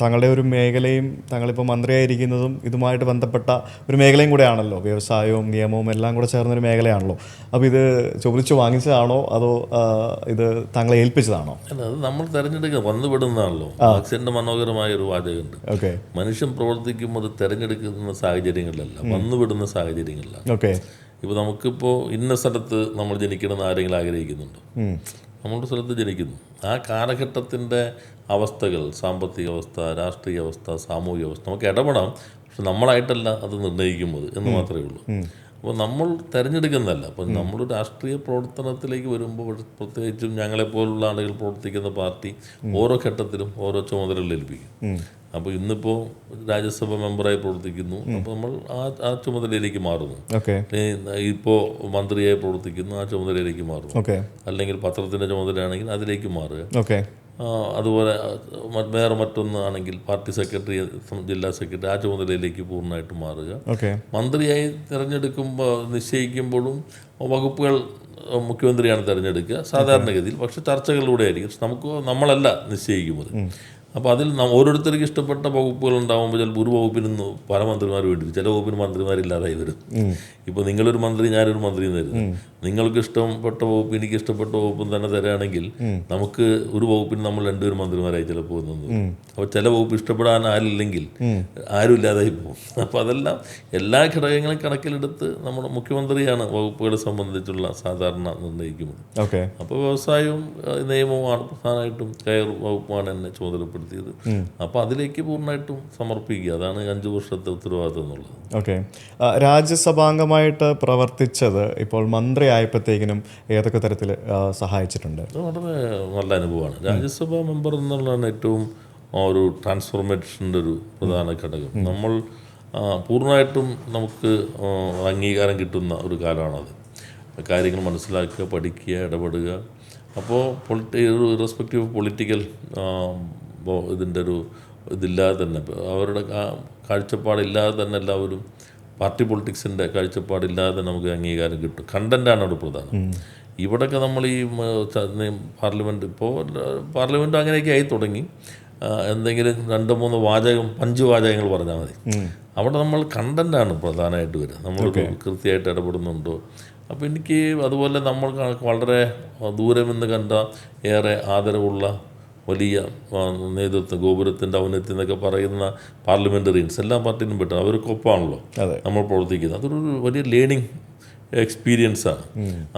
താങ്കളുടെ ഒരു മേഖലയും താങ്കളിപ്പോൾ മന്ത്രിയായിരിക്കുന്നതും ഇതുമായിട്ട് ബന്ധപ്പെട്ട ഒരു മേഖലയും കൂടെയാണല്ലോ. വ്യവസായവും നിയമവും എല്ലാം കൂടെ ചേർന്നൊരു മേഖലയാണല്ലോ. അപ്പോൾ ഇത് ചോദിച്ചു വാങ്ങിച്ചതാണോ? അതോ ഇത് താങ്കളെ ഏൽപ്പിച്ചതാണോ? അല്ല അത് നമ്മൾ തിരഞ്ഞെടുക്കുക വന്നുപെടുന്നതാണല്ലോ. മാർക്സിന്റെ മനോഹരമായ ഒരു വാചകമുണ്ട്. ഓക്കെ. മനുഷ്യൻ പ്രവർത്തിക്കുമ്പോൾ അത് തിരഞ്ഞെടുക്കുന്ന സാഹചര്യങ്ങളിലല്ല വന്നുവിടുന്ന സാഹചര്യങ്ങളിലാണ് ഓക്കെ. ഇപ്പോൾ നമുക്കിപ്പോൾ ഇന്ന സ്ഥലത്ത് നമ്മൾ ജനിക്കണമെന്ന് ആരെങ്കിലും ആഗ്രഹിക്കുന്നുണ്ടോ? നമ്മുടെ സ്ഥലത്ത് ജനിക്കുന്നു. ആ കാലഘട്ടത്തിന്റെ അവസ്ഥകൾ സാമ്പത്തിക അവസ്ഥ രാഷ്ട്രീയ അവസ്ഥ സാമൂഹിക അവസ്ഥ നമുക്ക് ഇടപെടാം. പക്ഷെ നമ്മളായിട്ടല്ല അത് നിർണയിക്കുന്നത് എന്ന് മാത്രമേ ഉള്ളൂ. അപ്പോൾ നമ്മൾ തിരഞ്ഞെടുക്കുന്നതല്ല. അപ്പം നമ്മൾ രാഷ്ട്രീയ പ്രവർത്തനത്തിലേക്ക് വരുമ്പോൾ പ്രത്യേകിച്ചും ഞങ്ങളെപ്പോലുള്ള ആളുകൾ പ്രവർത്തിക്കുന്ന പാർട്ടി ഓരോ ഘട്ടത്തിലും ഓരോ ചുമതലകൾ ഏൽപ്പിക്കും. അപ്പോൾ ഇന്നിപ്പോൾ രാജ്യസഭ മെമ്പറായി പ്രവർത്തിക്കുന്നു. അപ്പോൾ നമ്മൾ ആ ആ ചുമതലയിലേക്ക് മാറുന്നു. ഇപ്പോ ഇപ്പോൾ മന്ത്രിയായി പ്രവർത്തിക്കുന്നു ആ ചുമതലയിലേക്ക് മാറുന്നു. അല്ലെങ്കിൽ പത്രത്തിന്റെ ചുമതലയാണെങ്കിൽ അതിലേക്ക് മാറുക. അതുപോലെ വേറെ മറ്റൊന്ന് ആണെങ്കിൽ പാർട്ടി സെക്രട്ടറി ജില്ലാ സെക്രട്ടറി ആ ചുമതലയിലേക്ക് പൂർണമായിട്ട് മാറുക. മന്ത്രിയായി തിരഞ്ഞെടുക്കുമ്പോൾ നിശ്ചയിക്കുമ്പോഴും വകുപ്പുകൾ മുഖ്യമന്ത്രിയാണ് തിരഞ്ഞെടുക്കുക. സാധാരണഗതിയിൽ. പക്ഷെ ചർച്ചകളിലൂടെ ആയിരിക്കും. നമുക്ക് നമ്മളല്ല നിശ്ചയിക്കുന്നത്. അപ്പോൾ അതിൽ ഓരോരുത്തർക്ക് ഇഷ്ടപ്പെട്ട വകുപ്പുകൾ ഉണ്ടാകുമ്പോൾ ചിലപ്പോൾ ഒരു വകുപ്പിൽ നിന്ന് പല മന്ത്രിമാർ വേണ്ടി. ചില വകുപ്പിന് മന്ത്രിമാരില്ലാതായി വരും. ഇപ്പോൾ നിങ്ങളൊരു മന്ത്രി ഞാനൊരു മന്ത്രി തരുന്നു നിങ്ങൾക്ക് ഇഷ്ടപ്പെട്ട വകുപ്പ് എനിക്ക് ഇഷ്ടപ്പെട്ട വകുപ്പും തന്നെ തരാണെങ്കിൽ നമുക്ക് ഒരു വകുപ്പിന് നമ്മൾ രണ്ടുപേരും മന്ത്രിമാരായി ചിലപ്പോൾ വന്നു അപ്പോൾ ചില വകുപ്പ് ഇഷ്ടപ്പെടാൻ ആരില്ലെങ്കിൽ ആരും ഇല്ലാതായി പോകും. അപ്പോൾ അതെല്ലാം എല്ലാ ഘടകങ്ങളും കണക്കിലെടുത്ത് നമ്മുടെ മുഖ്യമന്ത്രിയാണ് വകുപ്പുകളെ സംബന്ധിച്ചുള്ള സാധാരണ നിർണയിക്കുന്നത്. ഓക്കെ. അപ്പോൾ വ്യവസായവും നിയമവുമാണ് പ്രധാനമായിട്ടും കയർ വകുപ്പാണ് എന്നെ ചുമതലപ്പെടുത്തിയത് അപ്പോൾ അതിലേക്ക് പൂർണമായിട്ടും സമർപ്പിക്കുക. അതാണ് അഞ്ച് വർഷത്തെ ഉത്തരവാദിത്വം എന്നുള്ളത്. ഓക്കെ. രാജ്യസഭാംഗമായിട്ട് പ്രവർത്തിച്ചത് ഇപ്പോൾ മന്ത്രി ആയപ്പോഴത്തേക്കിനും ഏതൊക്കെ തരത്തിൽ സഹായിച്ചിട്ടുണ്ട്? വളരെ നല്ല അനുഭവമാണ്. രാജ്യസഭാ മെമ്പർ എന്നുള്ളതാണ് ഏറ്റവും ഒരു ട്രാൻസ്ഫോർമേഷന്റെ ഒരു പ്രധാന ഘടകം. നമ്മൾ പൂർണമായിട്ടും നമുക്ക് അംഗീകാരം കിട്ടുന്ന ഒരു കാലമാണത്. കാര്യങ്ങൾ മനസ്സിലാക്കുക പഠിക്കുക ഇടപെടുക. അപ്പോൾ പൊളിറ്റി ഇറസ്പെക്റ്റീവ് റെസ്പെക്റ്റീവ് പൊളിറ്റിക്കൽ ഇതിന്റെ ഒരു ഇതില്ലാതെ തന്നെ. അവരുടെ കാഴ്ചപ്പാടില്ലാതെ തന്നെ എല്ലാവരും പാർട്ടി പൊളിറ്റിക്സിന്റെ കാഴ്ചപ്പാടില്ലാതെ നമുക്ക് അംഗീകാരം കിട്ടും. കണ്ടന്റാണ് അവിടെ പ്രധാനം. ഇവിടെയൊക്കെ നമ്മൾ ഈ പാർലമെന്റ് ഇപ്പോൾ പാർലമെന്റ് അങ്ങനെയൊക്കെ ആയി തുടങ്ങി. എന്തെങ്കിലും രണ്ട് മൂന്ന് വാചകം അഞ്ച് വാചകങ്ങൾ പറഞ്ഞാൽ മതി. അവിടെ നമ്മൾ കണ്ടന്റാണ് പ്രധാനമായിട്ട് വരിക. നമ്മൾ കൃത്യമായിട്ട് ഇടപെടുന്നുണ്ടോ. അപ്പോൾ എനിക്ക് അതുപോലെ നമ്മൾ വളരെ ദൂരം നിന്ന് കണ്ട ഏറെ ആദരവുള്ള വലിയ നേതൃത്വം ഗോപുരത്തിന്റെ ഔന്നത്യം എന്നൊക്കെ പറയുന്ന പാർലമെന്ററിയൻസ് എല്ലാ പാർട്ടിയിലും പെട്ടെന്ന് അവർക്കൊപ്പമാണല്ലോ. നമ്മൾ പ്രവർത്തിക്കുന്നത് അതൊരു വലിയ ലേണിംഗ് എക്സ്പീരിയൻസ് ആണ്.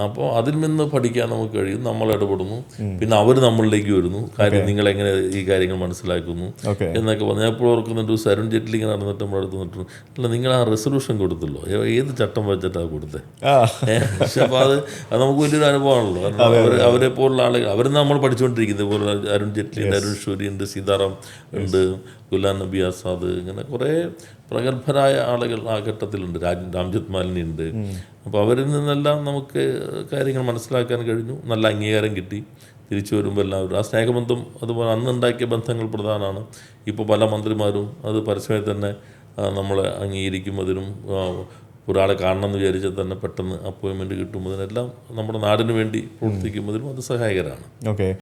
അപ്പോൾ അതിൽ നിന്ന് പഠിക്കാൻ നമുക്ക് കഴിയും. നമ്മൾ ഇടപെടുന്നു. പിന്നെ അവർ നമ്മളിലേക്ക് വരുന്നു. കാര്യം നിങ്ങൾ എങ്ങനെ ഈ കാര്യങ്ങൾ മനസ്സിലാക്കുന്നു എന്നൊക്കെ പറഞ്ഞു. ഞാൻ എപ്പോഴും ഓർക്കുന്നുണ്ട് സരുൺ ജെറ്റ്ലി ഇങ്ങനെ നടന്നിട്ട് നമ്മുടെ അടുത്ത് നിന്നിട്ട് അല്ല നിങ്ങൾ ആ റെസൊല്യൂഷൻ കൊടുത്തല്ലോ. ഏത് ചട്ടം വെച്ചിട്ടാണ് കൊടുത്തത് പക്ഷെ അപ്പോൾ അത് അത് നമുക്ക് വലിയൊരു അനുഭവമാണല്ലോ. കാരണം അവർ അവരെ പോലുള്ള ആളുകൾ അവർ നമ്മൾ പഠിച്ചുകൊണ്ടിരിക്കുന്നത്. പോലെ അരുൺ ജെറ്റ്ലി ഉണ്ട് അരുൺ ഷൂരി ഉണ്ട് സീതാറാം ഉണ്ട് ഗുലാം നബി ആസാദ് ഇങ്ങനെ കുറേ പ്രഗത്ഭരായ ആളുകൾ ആ ഘട്ടത്തിലുണ്ട്. രാജ് രാംജത്ത് മാലിനി ഉണ്ട്. അപ്പോൾ അവരിൽ നിന്നെല്ലാം നമുക്ക് കാര്യങ്ങൾ മനസ്സിലാക്കാൻ കഴിഞ്ഞു. നല്ല അംഗീകാരം കിട്ടി. തിരിച്ചു വരുമ്പോൾ എല്ലാവരും ആ സ്നേഹബന്ധം അതുപോലെ അന്ന് ഉണ്ടാക്കിയ ബന്ധങ്ങൾ പ്രധാനമാണ്. ഇപ്പോൾ പല മന്ത്രിമാരും അത് പരസ്യമായി തന്നെ നമ്മളെ അംഗീകരിക്കുന്നതിനും ഒരാളെ കാണണം എന്ന് വിചാരിച്ചാൽ തന്നെ പെട്ടെന്ന് അപ്പോയിൻമെന്റ് കിട്ടുന്നതിനെല്ലാം നമ്മുടെ നാടിന് വേണ്ടി പ്രവർത്തിക്കുമ്പോഴും അത് സഹായകരമാണ്. ഓക്കെ.